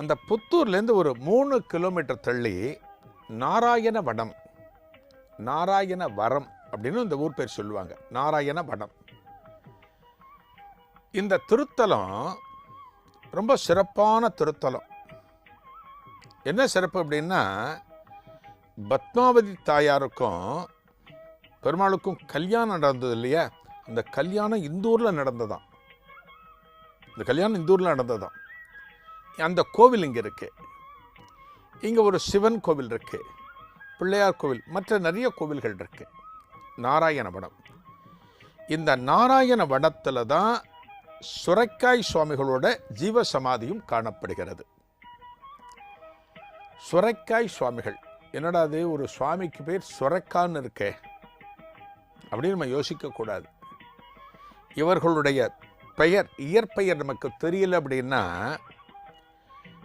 அந்த புத்தூர்லேருந்து ஒரு மூணு கிலோமீட்டர் தள்ளி நாராயண வனம் நாராயண வரம் அப்படின்னு இந்த ஊர் பேர் சொல்லுவாங்க. நாராயண வனம் இந்த திருத்தலம் ரொம்ப சிறப்பான திருத்தலம். என்ன சிறப்பு அப்படின்னா பத்மாவதி தாயாருக்கும் பெருமாளுக்கும் கல்யாணம் நடந்தது இல்லையா? அந்த கல்யாணம் இந்த ஊரில் இந்த கல்யாணம் இந்த ஊரில் நடந்ததாம். அந்த கோவில் இங்கே இருக்குது இங்கே ஒரு சிவன் கோவில் இருக்கு. பிள்ளையார் கோவில் மற்ற நிறைய கோவில்கள் இருக்குது நாராயண வனம் இந்த நாராயண வனத்தில் தான் சுரைக்காய் சுவாமிகளோட ஜீவ சமாதியும் காணப்படுகிறது. சுரைக்காய் சுவாமிகள் என்னடா அது ஒரு சுவாமிக்கு பேர் சுரக்கான்னு இருக்கே. அப்படின்னு நம்ம யோசிக்கக்கூடாது இவர்களுடைய பெயர் இயற்பெயர் நமக்கு தெரியல அப்படின்னா